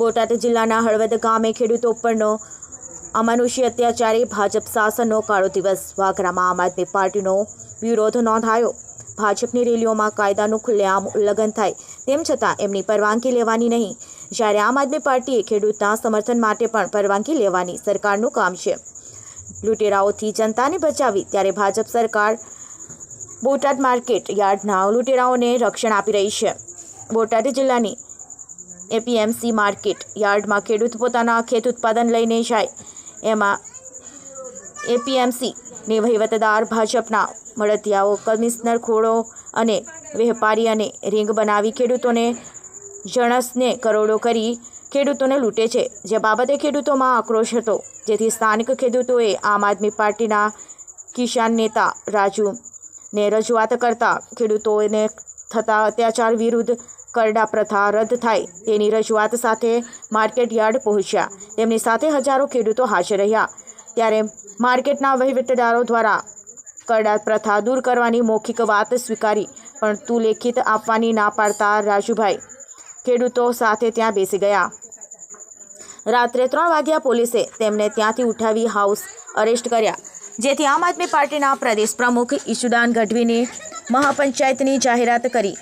બોટાદ જિલ્લાના હળવદ ગામે ખેડૂતો ઉપરનો અમાનુષી અત્યાચારે, ભાજપ શાસનનો કાળો દિવસ. વાગરામાં આમ આદમી પાર્ટીનો વિરોધ નોંધાયો. ભાજપની રેલીઓમાં કાયદાનું ખુલ્લેઆમ ઉલ્લંઘન થાય. તેમ છતાં એમની પરવાનગી લેવાની નહીં. જ્યારે આમ આદમી પાર્ટીએ ખેડૂતના સમર્થન માટે પણ પરવાનગી લેવાની સરકારનું કામ છે. લૂંટેરાઓથી જનતાને બચાવી ત્યારે ભાજપ સરકાર બોટાદ માર્કેટ યાર્ડના લૂંટેરાઓને રક્ષણ આપી રહી છે. બોટાદ જિલ્લાની એપીએમસી માર્કેટ યાર્ડમાં ખેડૂત પોતાના ખેત ઉત્પાદન લઈને જાય. એમાં એપીએમસીની વહીવટદાર ભાજપના મળતિયાઓ, કમિશનર ખોડો અને વેપારી અને રીંગ બનાવી ખેડૂતોને જણસને કરોડો કરી ખેડૂતોને લૂંટે છે. જે બાબતે ખેડૂતોમાં આક્રોશ હતો, જેથી સ્થાનિક ખેડૂતોએ આમ આદમી પાર્ટીના કિસાન નેતા રાજુને રજૂઆત કરતા ખેડૂતોને થતા અત્યાચાર વિરુદ્ધ કરડા પ્રથા રદ થાય. તેની રજૂઆત સાથે માર્કેટ યાર્ડ પહોંચ્યા. તેમની સાથે હજારો ખેડૂતો હાજર રહ્યા. ત્યારે માર્કેટના વહીવટદારો દ્વારા કરડા પ્રથા દૂર કરવાની મૌખિક વાત સ્વીકારી, પણ તું લેખિત આપવાની ના પાડતા રાજુભાઈ ખેડૂતો સાથે ત્યાં બેસી ગયા. રાત્રે ત્રણ વાગ્યા પોલીસે તેમને ત્યાંથી ઉઠાવી હાઉસ અરેસ્ટ કર્યા. જેથી આમ આદમી પાર્ટીના પ્રદેશ પ્રમુખ ઈશુદાન ગઢવીને મહાપંચાયતની જાહેરાત કરી.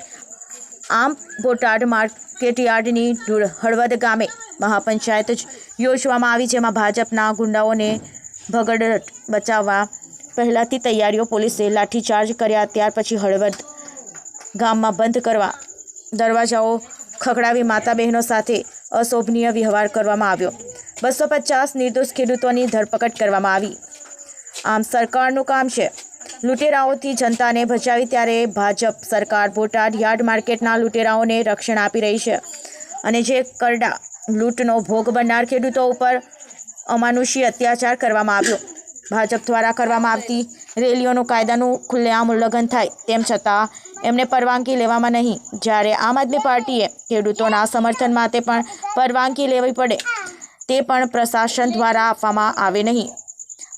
આમ બોટાદ માર્કેટ યાર્ડની ધૂળ હળવદ ગામે મહાપંચાયત યોજવામાં આવી જેમાં ભાજપના ગુંડાઓને ભગડ બચાવવા પહેલાંથી તૈયારીઓ પોલીસે લાઠીચાર્જ કર્યા, ત્યાર પછી હળવદ ગામમાં બંધ કરવા દરવાજાઓ ખખડાવી માતા બહેનો સાથે અશોભનીય વ્યવહાર કરવામાં આવ્યો. બસો પચાસ નિર્દોષ ખેડૂતોની ધરપકડ કરવામાં આવી. આમ સરકારનું કામ છે લૂંટેરાઓથી જનતાને બચાવી ત્યારે ભાજપ સરકાર બોટાદ યાર્ડ માર્કેટના લૂંટેરાઓને રક્ષણ આપી રહી છે. અને જે કરડા લૂંટનો ભોગ બનનાર ખેડૂતો ઉપર અમાનુષી અત્યાચાર કરવામાં આવ્યો. ભાજપ દ્વારા કરવામાં આવતી રેલીઓનું કાયદાનું ખુલ્લેઆમ ઉલ્લંઘન થાય તેમ છતાં એમને પરવાનગી લેવામાં નહીં. જ્યારે આમ આદમી પાર્ટીએ ખેડૂતોના સમર્થન માટે પણ પરવાનગી લેવી પડે તે પણ પ્રશાસન દ્વારા આપવામાં આવે નહીં.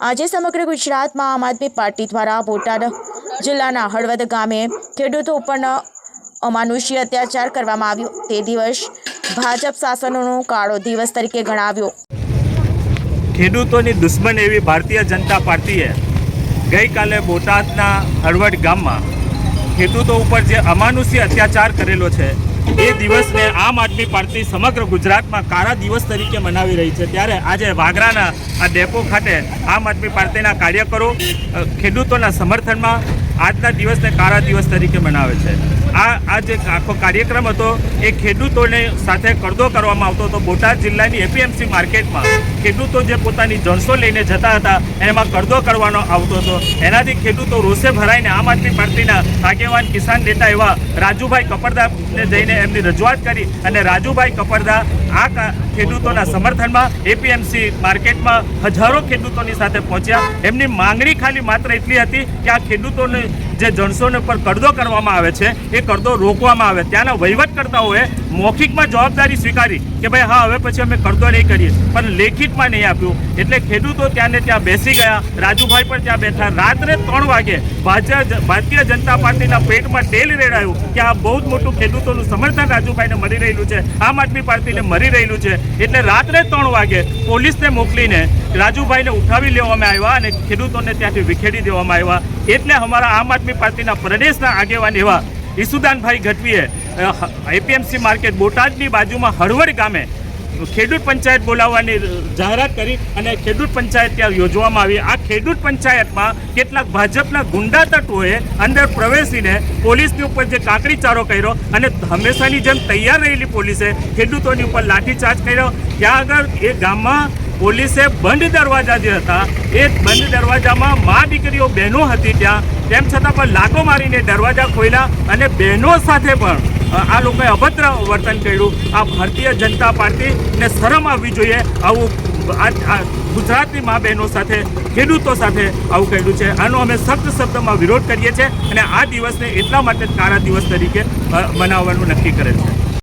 આજે સમગ્ર ગુજરાતમાં આમ આદમી પાર્ટી દ્વારા બોટાદ જિલ્લાના હળવદ ગામે ખેડૂતો ઉપરનો અમાનુષી અત્યાચાર કરવામાં આવ્યો. તે દિવસ ભાજપ શાસનનો કાળો દિવસ તરીકે ગણાવ્યો. ખેડૂતોની દુશ્મન એવી ભારતીય જનતા પાર્ટીએ ગઈકાલે બોટાદના હળવદ ગામમાં ખેડૂતો ઉપર જે અમાનુષી અત્યાચાર કરેલો છે, એ દિવસને આમ આદમી પાર્ટી સમગ્ર ગુજરાતમાં કાળા દિવસ તરીકે મનાવી રહી છે. ત્યારે આજે વાગરાના આ ડેપો ખાતે આમ આદમી પાર્ટીના કાર્યકરો ખેડૂતોના સમર્થનમાં આજના દિવસને કાળા દિવસ તરીકે મનાવે છે. આ આ જે આખો કાર્યક્રમ હતો, એ ખેડૂતોને સાથે કરદો કરવામાં આવતો હતો. બોટાદ જિલ્લાની એપીએમસી માર્કેટમાં ખેડૂતો જે પોતાની જણસો લઈને જતા હતા, એમાં કરદો કરવાનો આવતો હતો. એનાથી ખેડૂતો રોષે ભરાઈને આમ આદમી પાર્ટીના આગેવાન કિસાન નેતા એવા રાજુભાઈ કપરદાને જઈને એમની રજૂઆત કરી અને રાજુભાઈ કપરદા આ ખેડૂતોના સમર્થનમાં એપીએમસી માર્કેટમાં હજારો ખેડૂતોની સાથે પહોંચ્યા. એમની માંગણી ખાલી માત્ર એટલી હતી કે આ ખેડૂતોને જે જણસોને પર કરદો કરવામાં આવે છે, એ કરદો રોકવામાં આવે. ત્યાંના વહીવટકર્તાઓએ મૌખિકમાં જવાબદારી સ્વીકારી કે ભાઈ, હા, હવે પછી અમે કરદો નહીં કરીએ. પણ લેખિતમાં નહીં આપ્યું. એટલે ખેડૂતો ત્યાંને ત્યાં બેસી ગયા. રાજુભાઈ પણ ત્યાં બેઠા. રાત્રે ત્રણ વાગે ભારતીય જનતા પાર્ટીના પેટમાં તેલ રેડાયું કે આ બહુ જ મોટું ખેડૂતોનું સમર્થન રાજુભાઈને મળી રહેલું છે. આમ આદમી પાર્ટીને મળી રહેલું છે. એટલે રાત્રે ત્રણ વાગે પોલીસને મોકલીને રાજુભાઈને ઉઠાવી લેવામાં આવ્યા અને ખેડૂતોને ત્યાંથી વિખેરી દેવામાં આવ્યા. એટલે અમારા આમ આદમી પાર્ટીના પ્રદેશના આગેવાન એવા ઈસુદાનભાઈ ગઢવીએ એપીએમસી માર્કેટ બોટાદની બાજુમાં હળવડ ગામે ખેડૂત પંચાયત બોલાવવાની જાહેરાત કરી અને ખેડૂત પંચાયત ત્યાં યોજવામાં આવી. આ ખેડૂત પંચાયતમાં કેટલાક ભાજપના ગુંડા તત્વોએ અંદર પ્રવેશીને પોલીસની ઉપર જે કાંકરીચારો કર્યો અને હંમેશાની જેમ તૈયાર રહેલી પોલીસે ખેડૂતોની ઉપર લાઠીચાર્જ કર્યો. ત્યાં આગળ એ ગામમાં પોલીસે બંધ દરવાજા જે હતા, એ બંધ દરવાજામાં મા દીકરીઓ બહેનો હતી ત્યાં. તેમ છતાં પણ લાતો મારીને દરવાજા ખોલ્યા અને બહેનો સાથે પણ આ લોકોએ અભદ્ર વર્તન કર્યું. આ ભારતીય જનતા પાર્ટીને શરમ આવવી જોઈએ. આવું ગુજરાતની મા બહેનો સાથે, ખેડૂતો સાથે આવું કર્યું છે. આનો અમે સખ્ત શબ્દમાં વિરોધ કરીએ છીએ અને આ દિવસને એટલા માટે જ કાળા દિવસ તરીકે મનાવવાનું નક્કી કરેલ છે.